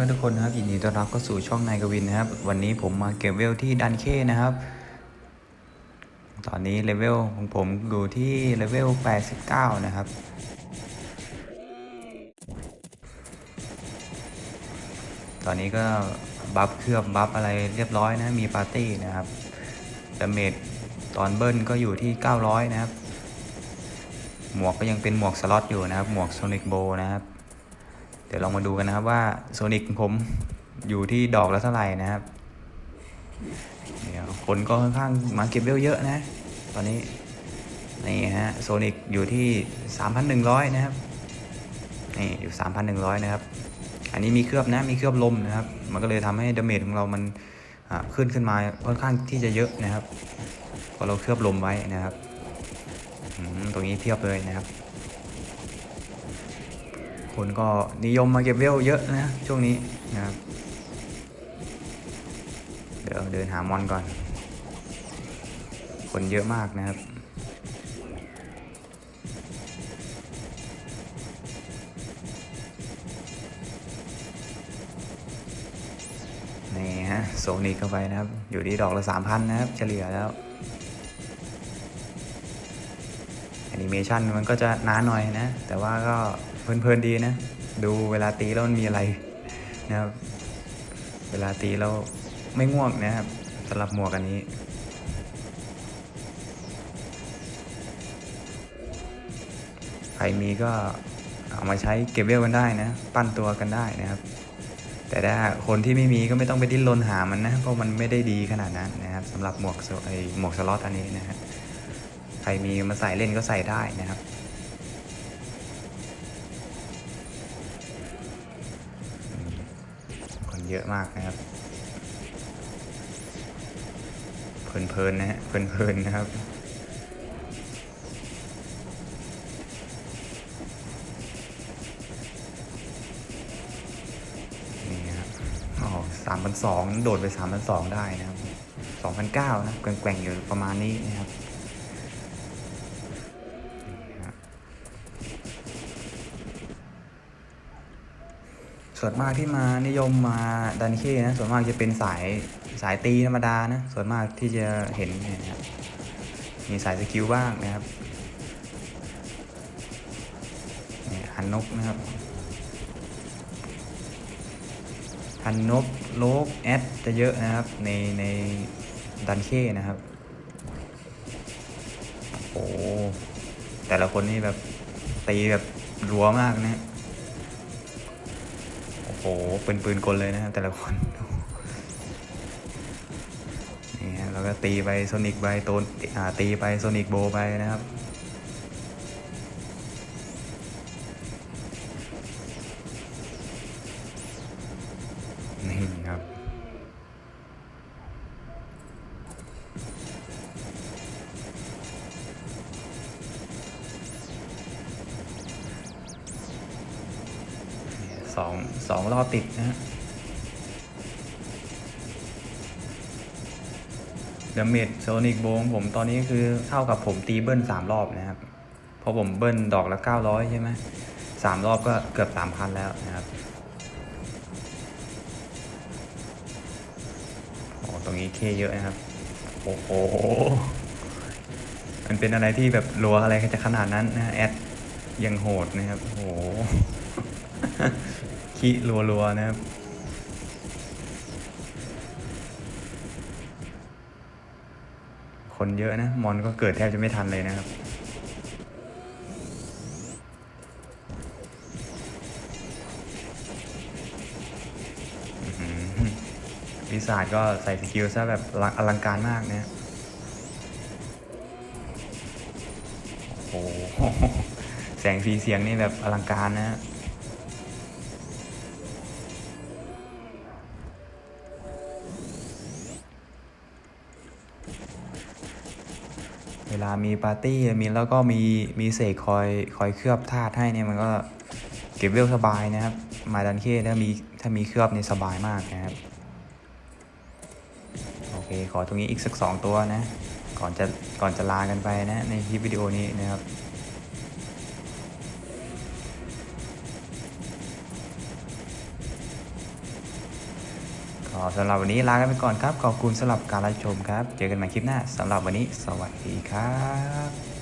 พื่อนๆทุกคนนะครับยินดีต้อนรับเข้าสู่ช่องนายกวินนะครับ วันนี้ผมมาเก็บเวลที่ดันเคนะครับ ตอนนี้เลเวลของผมอยู่ที่เลเวล 89 นะครับ ตอนนี้ก็บัฟเคลือบบัฟอะไรเรียบร้อยนะมีปาร์ตี้นะครับดาเมจตอนเบิ้ลก็อยู่ที่ 900 นะครับ หมวกก็ยังเป็นหมวกสล็อตอยู่นะครับ หมวกโซนิกโบนะครับ เดี๋ยวลองมาดูกันนะครับว่าโซนิกผมอยู่ที่ดอกละเท่าไหร่นะครับเดี๋ยวคนก็ค่อนข้างมาเก็บเวลเยอะนะ ตอนนี้นี่ฮะโซนิกอยู่ที่ 3,100 นะครับนี่อยู่ 3,100 นะครับ อันนี้มีเคลือบนะมีเคลือบลมนะครับ มันก็เลยทำให้ดาเมจของเรามันขึ้นขึ้นมาค่อนข้างที่จะเยอะนะครับเพราะเราเคลือบลมไว้นะครับตรงนี้เทียบเลยนะครับ คนก็นิยมมาเก็บเวลเยอะนะช่วงนี้นะครับ เดี๋ยวเดินหามอนก่อน คนเยอะมากนะครับนี่ฮะโซนิกเข้าไปนะครับ อยู่ที่ดอกละสามพันนะครับ เฉลี่ยแล้วแอนิเมชันมันก็จะนานหน่อยนะ แต่ว่าก็ เพลินๆดีนะ ดูเวลาตีแล้วมันมีอะไรนะครับ เวลาตีแล้วไม่ง่วงนะครับสำหรับหมวกอันนี้ ใครมีก็เอามาใช้เก็บเวลกันได้นะ ปั้นตัวกันได้นะครับ แต่ถ้าคนที่ไม่มีก็ไม่ต้องไปดิ้นรนหามันนะ เพราะมันไม่ได้ดีขนาดนั้นนะครับสำหรับหมวกไอหมวกสล็อตอันนี้นะฮะใครมีมาใส่เล่นก็ใส่ได้นะครับ เยอะมากนะครับ เพลินๆนะฮะเพลินๆนะครับนี่ครับอ๋อสามพันสองโดดไปสามพันสองได้นะครับสองพันเก้านะแกว่งๆอยู่ประมาณนี้นะครับนี่ครับ ส่วนมากที่มานิยมมาดันเคนะส่วนมากจะเป็นสายสายตีธรรมดานะส่วนมากที่จะเห็นเนี่ยนะครับมีสายสกิลบ้างนะครับเนี่ยฮันนกนะครับฮันนกโลกแอดจะเยอะนะครับในในดันเคนะครับโอ้แต่ละคนนี่แบบตีแบบรัวมากนะ โอ้โหปืนปืนกลเลยนะครับแต่ละคน นี่ฮะแล้วก็ตีไปโซนิกไปโตนตีไปโซนิกโบไปนะครับ องสองรอบติดนะฮะเดเมจโซนิกโบงผมตอนนี้คือเท่ากับผมตีเบิ้ลสามรอบนะครับเพราะผมเบิ้ลดอกละเก้าร้อยใช่ไหมสามรอบก็เกือบสามพันแล้วนะครับโอ้ตรงนี้เคเยอะนะครับ โอ้โห มันเป็นอะไรที่แบบรัวอะไรจะขนาดนั้นนะแอดยังโหดนะครับ โอ้โห ขี้รัวๆนะครับคนเยอะนะ มอนก็เกิดแทบจะไม่ทันเลยนะครับ วิสาดก็ใส่สกิลซะแบบอลังการมากนะโอ้โห แสงสีเสียงนี่แบบอลังการนะ เวลามีปาร์ตี้มีแล้วก็มีมีเสกคอยคอยเคลือบธาตุให้เนี่ยมันก็เก็บเวลสบายนะครับ มาดันเคถ้ามีถ้ามีเคลือบเนี่ยสบายมากนะครับโอเคขอตรงนี้อีกสักสองตัวนะ ก่อนจะก่อนจะลากันไปนะในคลิปวิดีโอนี้นะครับ สำหรับวันนี้ลากันไปก่อนครับ ขอบคุณสำหรับการรับชมครับ เจอกันใหม่คลิปหน้าสำหรับวันนี้สวัสดีครับ